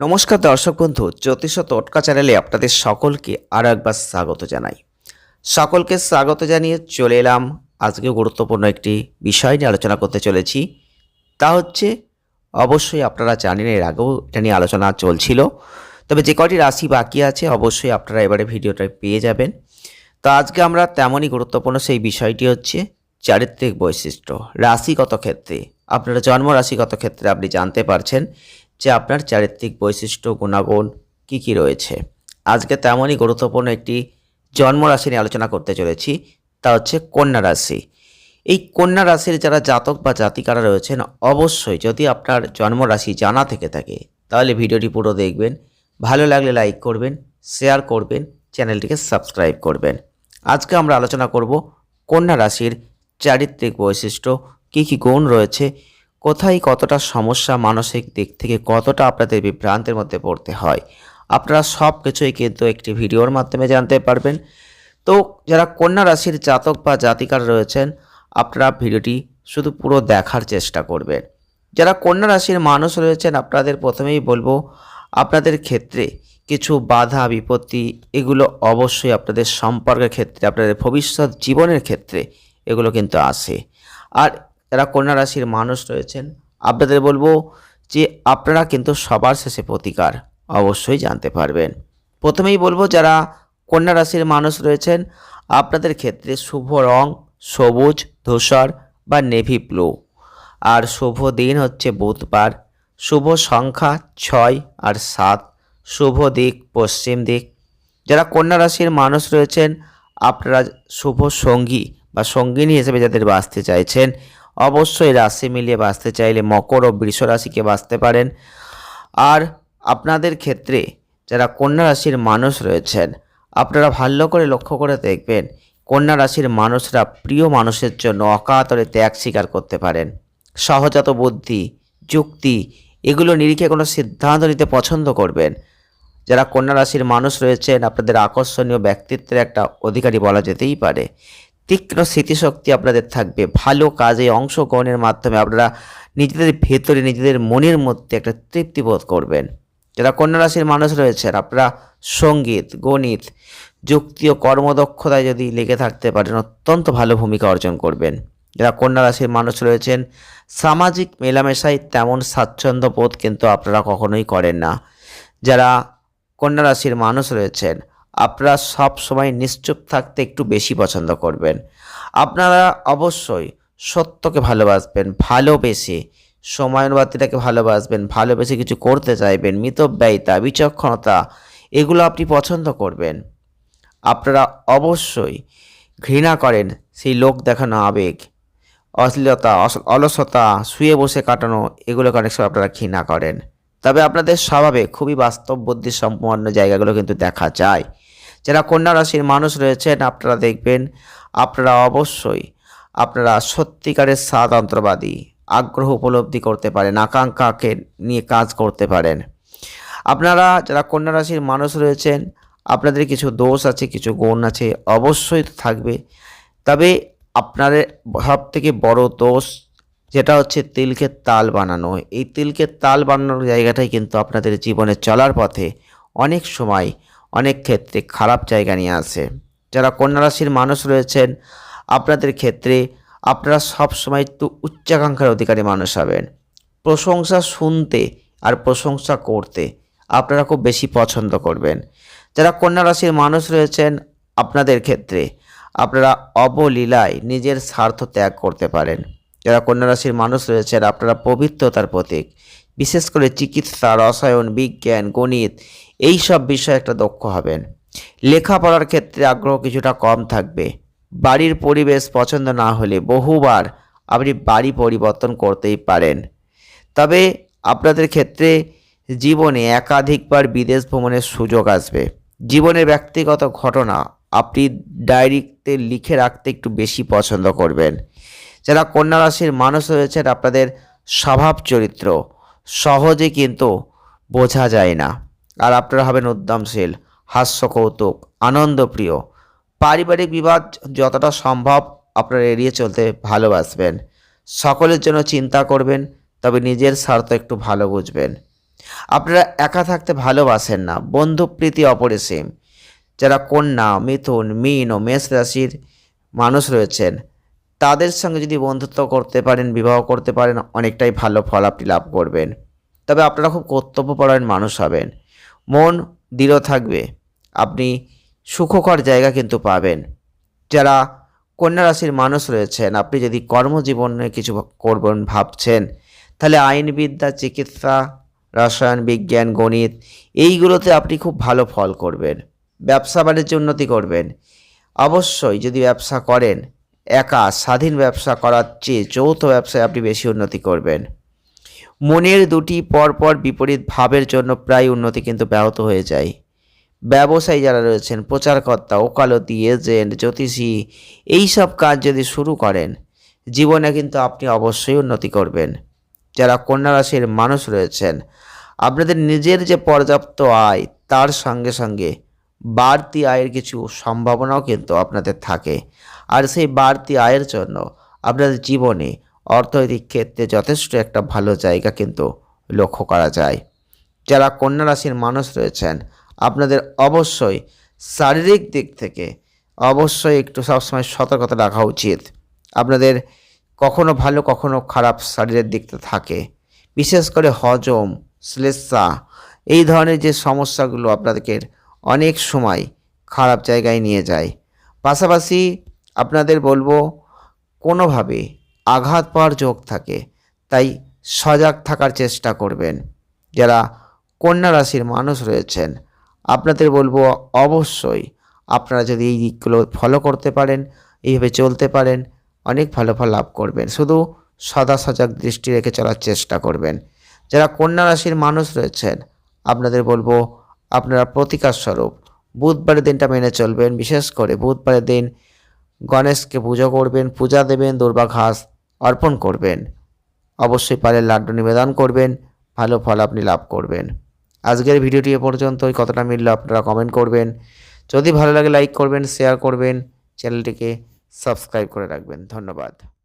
নমস্কার দর্শক বন্ধু, জ্যোতিষ টটকা চ্যানেলে আপনাদের সকলকে আরও একবার স্বাগত জানাই। সকলকে স্বাগত জানিয়ে চলে এলাম আজকে গুরুত্বপূর্ণ একটি বিষয় নিয়ে আলোচনা করতে চলেছি। তা হচ্ছে, অবশ্যই আপনারা জানেন, এর আগেও এটা নিয়ে আলোচনা চলছিল। তবে যে কটি রাশি বাকি আছে, অবশ্যই আপনারা এবারে ভিডিওটা পেয়ে যাবেন। তো আজকে আমরা তেমনই গুরুত্বপূর্ণ সেই বিষয়টি হচ্ছে, চারিত্রিক বৈশিষ্ট্য, রাশিগত ক্ষেত্রে। আপনারা জন্ম রাশিগত ক্ষেত্রে আপনি জানতে পারছেন যে আপনার চারিত্রিক বৈশিষ্ট্য, গুণাগুণ কী কী রয়েছে। আজকে তেমনই গুরুত্বপূর্ণ একটি জন্ম রাশি নিয়ে আলোচনা করতে চলেছি, তা হচ্ছে কন্যা রাশি। এই কন্যা রাশির যারা জাতক বা জাতিকারা রয়েছেন, অবশ্যই যদি আপনার জন্ম রাশি জানা থেকে থাকে, তাহলে ভিডিওটি পুরো দেখবেন। ভালো লাগলে লাইক করবেন, শেয়ার করবেন, চ্যানেলটিকে সাবস্ক্রাইব করবেন। আজকে আমরা আলোচনা করব কন্যা রাশির চারিত্রিক বৈশিষ্ট্য, কী কী গুণ রয়েছে কোথায় কতটা সমস্যা মানসিক দিক থেকে কতটা আপনাদের বিভ্রান্তের মধ্যে পড়তে হয়? আপনারা সব কিছুই কিন্তু একটি ভিডিওর মাধ্যমে জানতে পারবেন। তো যারা কন্যা রাশির জাতক বা জাতিকার রয়েছেন, আপনারা ভিডিওটি শুধু পুরো দেখার চেষ্টা করবেন। যারা কন্যা রাশির মানুষ রয়েছেন, আপনাদের প্রথমেই বলব, আপনাদের ক্ষেত্রে কিছু বাধা, বিপত্তি, এগুলো অবশ্যই আপনাদের সম্পর্কের ক্ষেত্রে, আপনাদের ভবিষ্যৎ জীবনের ক্ষেত্রে এগুলো কিন্তু আসে আর যারা কন্যা রাশির মানুষ রয়েছেন, আপনাদের বলব যে আপনারা কিন্তু সবার শেষে প্রতিকার অবশ্যই জানতে পারবেন। প্রথমেই বলব যারা কন্যা রাশির মানুষ রয়েছেন, আপনাদের ক্ষেত্রে শুভ রং, সবুজ, ধূসর বা নেভি ব্লু। আর শুভ দিন হচ্ছে বুধবার। শুভ সংখ্যা ছয় আর সাত। শুভ দিক, পশ্চিম দিক। যারা কন্যা রাশির মানুষ রয়েছেন, আপনারা শুভ সঙ্গী বা সঙ্গিনী হিসেবে যাদের বাঁচতে চাইছেন অবশ্যই রাশি মিলিয়ে বাঁচতে চাইলে মকর ও বৃষ রাশিকে বাঁচতে পারেন। আর আপনাদের ক্ষেত্রে যারা কন্যা রাশির মানুষ রয়েছেন, আপনারা ভালো করে লক্ষ্য করে দেখবেন, কন্যা রাশির মানুষরা প্রিয় মানুষের জন্য অকাতরে ত্যাগ স্বীকার করতে পারেন। সহজাত বুদ্ধি, যুক্তি, এগুলো নিরিখে কোনো সিদ্ধান্ত নিতে পছন্দ করবেন। যারা কন্যা রাশির মানুষ রয়েছেন, আপনাদের আকর্ষণীয় ব্যক্তিত্বের একটা অধিকারী বলা যেতেই পারে। তীক্ষ্ণ স্মৃতিশক্তি আপনাদের থাকবে। ভালো কাজে অংশগ্রহণের মাধ্যমে আপনারা নিজেদের ভেতরে, নিজেদের মনের মধ্যে একটা তৃপ্তি বোধ করবেন। যারা কন্যা রাশির মানুষ রয়েছেন, আপনারা সংগীত, গণিত, যুক্তি ও কর্মদক্ষতায় যদি লেগে থাকতে পারেন, অত্যন্ত ভালো ভূমিকা অর্জন করবেন। যারা কন্যা রাশির মানুষ রয়েছেন, সামাজিক মেলামেশায় তেমন স্বাচ্ছন্দ্য বোধ কিন্তু আপনারা কখনোই করেন না। যারা কন্যা রাশির মানুষ রয়েছেন আপনারা সব সময় নিশ্চুপ থাকতে একটু বেশি পছন্দ করবেন। আপনারা অবশ্যই সত্যকে ভালোবাসবেন, ভালোবেসে সময়ানুবাতিটাকে ভালোবাসবেন, ভালোবেসে কিছু করতে চাইবেন, মিতব্যয়িতা, বিচক্ষণতা, এগুলো আপনি পছন্দ করবেন। আপনারা অবশ্যই ঘৃণা করেন সেই লোক দেখানো আবেগ, অশ্লীলতা অলসতা, শুয়ে বসে কাটানো, এগুলোকে অনেক সময় আপনারা ঘৃণা করেন। তবে আপনাদের স্বভাবে খুবই বাস্তব বুদ্ধি সম্পন্ন জায়গাগুলো কিন্তু দেখা যায়। যারা কন্যা রাশির মানুষ রয়েছেন, আপনারা দেখবেন, আপনারা অবশ্যই আপনারা সত্যিকারের স্বাদন্ত্রবাদী আগ্রহ উপলব্ধি করতে পারেন, আকাঙ্ক্ষাকে নিয়ে কাজ করতে পারেন। আপনারা যারা কন্যা রাশির মানুষ রয়েছেন, আপনাদের কিছু দোষ আছে, কিছু গুণ আছে, অবশ্যই থাকবে। তবে আপনাদের সব থেকে বড় দোষ যেটা হচ্ছে তিলকে তাল বানানো। এই তিলকে তাল বানানোর জায়গাটাই কিন্তু আপনাদের জীবনে চলার পথে অনেক সময় অনেক ক্ষেত্রে খারাপ জায়গা নিয়ে আসে যারা কন্যা রাশির মানুষ রয়েছেন, আপনাদের ক্ষেত্রে আপনারা সব সময় একটু উচ্চাকাঙ্ক্ষার অধিকারী মানুষ হবেন। প্রশংসা শুনতে আর প্রশংসা করতে আপনারা খুব বেশি পছন্দ করবেন। যারা কন্যা রাশির মানুষ রয়েছেন, আপনাদের ক্ষেত্রে আপনারা অবলীলায় নিজের স্বার্থ ত্যাগ করতে পারেন। যারা কন্যা রাশির মানুষ রয়েছেন, আপনারা পবিত্রতার প্রতীক। বিশেষ করে চিকিৎসা, রসায়ন, বিজ্ঞান, গণিত এই সব বিষয়ে একটা দক্ষ হবেন। লেখাপড়ার ক্ষেত্রে আগ্রহ কিছুটা কম থাকবে। বাড়ির পরিবেশ পছন্দ না হলে বহুবার আপনি বাড়ি পরিবর্তন করতেই পারেন। তবে আপনাদের ক্ষেত্রে জীবনে একাধিকবার বিদেশ ভ্রমণের সুযোগ আসবে। জীবনের ব্যক্তিগত ঘটনা আপনি ডায়েরিতে লিখে রাখতে একটু বেশি পছন্দ করবেন। যারা কন্যা রাশির মানুষ রয়েছেন, আপনাদের স্বভাব চরিত্র সহজে কিন্তু বোঝা যায় না। আর আপনারা হবেন উদ্যমশীল হাস্য কৌতুক আনন্দপ্রিয়। পারিবারিক বিবাদ যতটা সম্ভব আপনারা এড়িয়ে চলতে ভালোবাসবেন। সকলের জন্য চিন্তা করবেন, তবে নিজের স্বার্থ একটু ভালো বুঝবেন। আপনারা একা থাকতে ভালোবাসেন না বন্ধুপ্রীতি অপরিসীম। যারা কন্যা, মিথুন, মীন ও মেষ রাশির মানুষ রয়েছেন তাদের সঙ্গে যদি বন্ধুত্ব করতে পারেন, বিবাহ করতে পারেন, অনেকটাই ভালো ফল আপনি লাভ করবেন। তবে আপনারা খুব কর্তব্যপরায়ণ মানুষ হবেন। মন দৃঢ় থাকবে। আপনি সুখকর জায়গা কিন্তু পাবেন। যারা কন্যা রাশির মানুষ রয়েছেন, আপনি যদি কর্মজীবনে কিছু করবেন ভাবছেন, তাহলে আইনবিদ্যা, চিকিৎসা, রসায়ন, বিজ্ঞান, গণিত, এইগুলোতে আপনি খুব ভালো ফল করবেন। ব্যবসা বাণিজ্য উন্নতি করবেন। অবশ্যই যদি ব্যবসা করেন একা স্বাধীন ব্যবসা করার চেয়ে যৌথ ব্যবসায় আপনি বেশি উন্নতি করবেন। মনের দুটি পরপর বিপরীত ভাবের জন্য প্রায় উন্নতি কিন্তু ব্যাহত হয়ে যায়। ব্যবসায়ী যারা রয়েছেন, প্রচারকর্তা, ওকালতি, এজেন্ট, জ্যোতিষী এই সব কাজ যদি শুরু করেন, জীবনে কিন্তু আপনি অবশ্যই উন্নতি করবেন। যারা কন্যা রাশির মানুষ রয়েছেন, আপনাদের নিজের যে পর্যাপ্ত আয়, তার সঙ্গে সঙ্গে বাড়তি আয়ের কিছু সম্ভাবনাও কিন্তু আপনাদের থাকে। আর সেই বাড়তি আয়ের জন্য আপনাদের জীবনে অর্থনৈতিক ক্ষেত্রে যথেষ্ট একটা ভালো জায়গা কিন্তু লক্ষ্য করা যায়। যারা কন্যা রাশির মানুষ রয়েছেন, আপনাদের অবশ্যই শারীরিক দিক থেকে অবশ্যই একটু সবসময় সতর্কতা রাখা উচিত। আপনাদের কখনো ভালো, কখনো খারাপ শরীরের দিকটা থাকে। বিশেষ করে হজম, শ্লেষা, এই ধরনের যে সমস্যাগুলো আপনাদেরকে অনেক সময় খারাপ জায়গায় নিয়ে যায়। পাশাপাশি আপনাদের বলব, কোনোভাবে আঘাত পাওয়ার যোগ থাকে, তাই সজাগ থাকার চেষ্টা করবেন। যারা কন্যা রাশির মানুষ রয়েছেন, আপনাদের বলব, অবশ্যই আপনারা যদি এই দিকগুলো ফলো করতে পারেন, এইভাবে চলতে পারেন, অনেক ভালো ফল লাভ করবেন। শুধু সদা সজাগ দৃষ্টি রেখে চলার চেষ্টা করবেন। যারা কন্যা রাশির মানুষ রয়েছেন, আপনাদের বলব, আপনারা প্রতিকার স্বরূপ বুধবারের দিনটা মেনে চলবেন। বিশেষ করে বুধবারের দিন গণেশকে পুজো করবেন, পূজা দেবেন, দুর্বা ঘাস অর্পণ করবেন। অবশ্যই পারে লাড্ডু নিবেদন করবেন, ভালো ফল আপনি লাভ করবেন। আজকের ভিডিওটি এ পর্যন্তই। কতটা মিলল আপনারা কমেন্ট করবেন। যদি ভালো লাগে লাইক করবেন শেয়ার করবেন। চ্যানেলটিকে সাবস্ক্রাইব করে রাখবেন। ধন্যবাদ।